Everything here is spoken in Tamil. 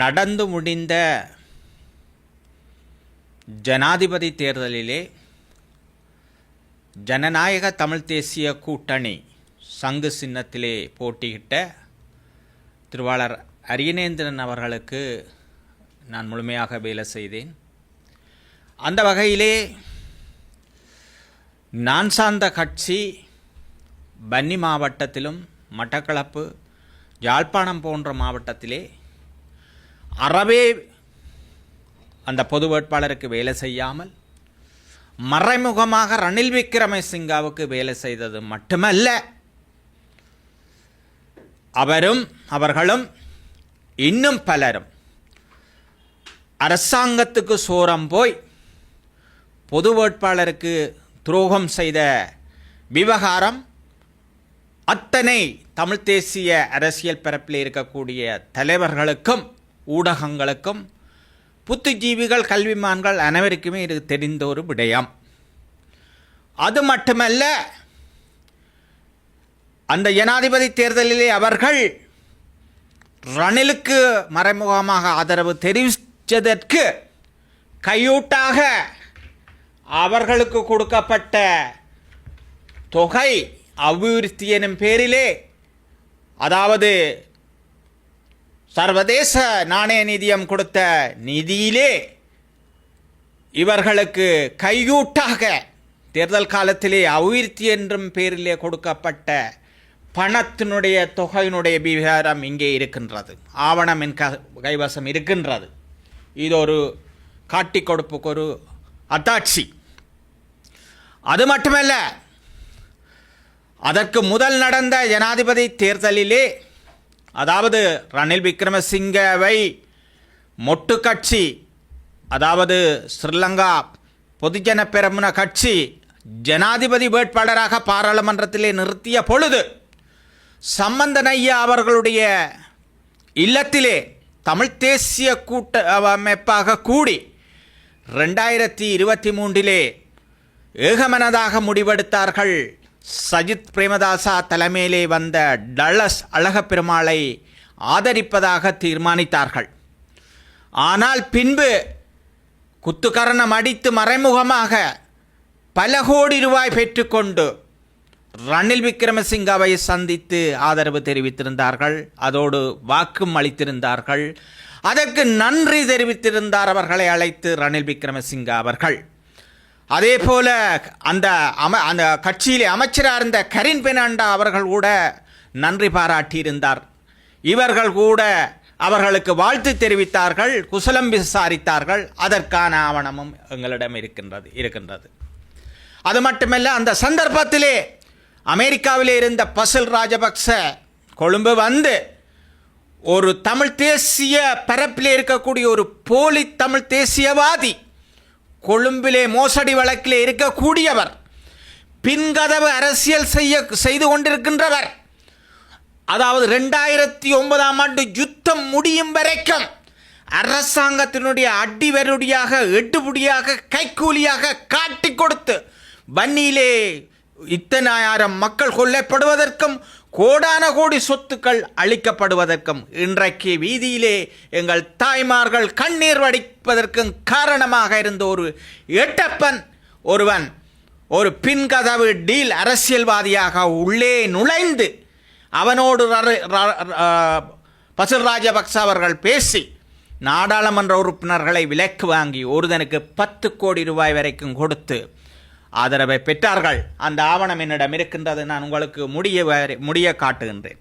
நடந்து முடிந்த ஜனாதிபதி தேர்தலிலே ஜனநாயக தமிழ் தேசிய கூட்டணி சங்கு சின்னத்திலே போட்டியிட்ட திருவாளர் அரியநேந்திரன் அவர்களுக்கு நான் முழுமையாக வேலை செய்தேன். அந்த வகையிலே நான் சார்ந்த கட்சி பன்னி மாவட்டத்திலும் மட்டக்களப்பு யாழ்ப்பாணம் போன்ற மாவட்டத்திலே அறவே அந்த பொது வேட்பாளருக்கு வேலை செய்யாமல் மறைமுகமாக ரணில் விக்ரமசிங்காவுக்கு வேலை செய்தது மட்டுமல்ல அவரும் அவர்களும் இன்னும் பலரும் அரசாங்கத்துக்கு சோரம் போய் பொது வேட்பாளருக்கு துரோகம் செய்த விவகாரம் அத்தனை தமிழ் தேசிய அரசியல் பரப்பில் இருக்கக்கூடிய தலைவர்களுக்கும் ஊடகங்களுக்கும் புத்திஜீவிகள் கல்விமான்கள் அனைவருக்குமே இது தெரிந்த ஒரு விடயம். அது மட்டுமல்ல அந்த ஜனாதிபதி தேர்தலிலே அவர்கள் ரணிலுக்கு மறைமுகமாக ஆதரவு தெரிவித்ததற்கு கையூட்டாக அவர்களுக்கு கொடுக்கப்பட்ட தொகை அபிவிருத்தி எனும் பேரிலே அதாவது சர்வதேச நாணய நிதியம் கொடுத்த நிதியிலே இவர்களுக்கு கையூட்டாக தேர்தல் காலத்திலே அபிவிருத்தி என்றும் பேரிலே கொடுக்கப்பட்ட பணத்தினுடைய தொகையினுடைய விவகாரம் இங்கே இருக்கின்றது. ஆவணம் என் க கைவசம் இருக்கின்றது. இது ஒரு காட்டி கொடுப்புக்கு ஒரு அத்தாட்சி. அது மட்டுமல்ல அதற்கு முதல் நடந்த ஜனாதிபதி தேர்தலிலே அதாவது ரணில் விக்ரமசிங்கவை மொட்டு கட்சி அதாவது ஸ்ரீலங்கா பொதுஜன பெரமுன கட்சி ஜனாதிபதி வேட்பாளராக பாராளுமன்றத்திலே நிறுத்திய பொழுது சம்பந்தன் ஐயா அவர்களுடைய இல்லத்திலே தமிழ் தேசிய கூட்ட அமைப்பாக கூடி ரெண்டாயிரத்தி இருபத்தி மூன்றிலே ஏகமனதாக முடிவெடுத்தார்கள். சஜித் பிரேமதாசா தலைமையிலே வந்த டல்லஸ் அழகப்பெருமாளை ஆதரிப்பதாக தீர்மானித்தார்கள். ஆனால் பின்பு குத்துக்கரணம் அடித்து மறைமுகமாக பல கோடி ரூபாய் பெற்றுக்கொண்டு ரணில் விக்ரமசிங்காவை சந்தித்து ஆதரவு தெரிவித்திருந்தார்கள். அதோடு வாக்கும் அளித்திருந்தார்கள். அதற்கு நன்றி தெரிவித்திருந்தார் அவர்களை அழைத்து ரணில் விக்ரமசிங்கா அவர்கள். அதே போல அந்த அம அந்த கட்சியிலே அமைச்சராக இருந்த கரின் பெனாண்டா அவர்கள் கூட நன்றி பாராட்டியிருந்தார். இவர்கள் கூட அவர்களுக்கு வாழ்த்து தெரிவித்தார்கள் குசலம் விசாரித்தார்கள். அதற்கான ஆவணமும் எங்களிடம் இருக்கின்றது இருக்கின்றது. அது மட்டுமல்ல அந்த சந்தர்ப்பத்திலே அமெரிக்காவிலே இருந்த பசில் ராஜபக்ச கொழும்பு வந்து ஒரு தமிழ் தேசிய பரப்பிலே இருக்கக்கூடிய ஒரு போலி தமிழ் தேசியவாதி கொழும்பிலே மோசடி வழக்கிலே இருக்கக்கூடியவர் பின்கதவு அரசியல் செய்ய செய்து கொண்டிருக்கின்றவர். அதாவது ரெண்டாயிரத்தி ஒன்பதாம் ஆண்டு யுத்தம் முடியும் வரைக்கும் அரசாங்கத்தினுடைய அடிவருடியாக எட்டுபடியாக கைக்கூலியாக காட்டி கொடுத்து வன்னியிலே இத்தனாயிரம் மக்கள் கொல்லப்படுவதற்கும் கோடான கோடி சொத்துக்கள் அளிக்கப்படுவதற்கும் இன்றைக்கு வீதியிலே எங்கள் தாய்மார்கள் கண்ணீர் வடிப்பதற்கும் காரணமாக இருந்த ஒரு எட்டப்பன் ஒருவன் ஒரு பின்கதவு டீல் அரசியல்வாதியாக உள்ளே நுழைந்து அவனோடு ர- பசில் ராஜபக்ச அவர்கள் பேசி நாடாளுமன்ற உறுப்பினர்களை விலக்கு வாங்கி ஒருதனுக்கு பத்து கோடி ரூபாய் வரைக்கும் கொடுத்து ஆதரவை பெற்றார்கள். அந்த ஆவணம் என்னிடம் இருக்கின்றது. நான் உங்களுக்கு முடிய முடிய காட்டுகின்றேன்.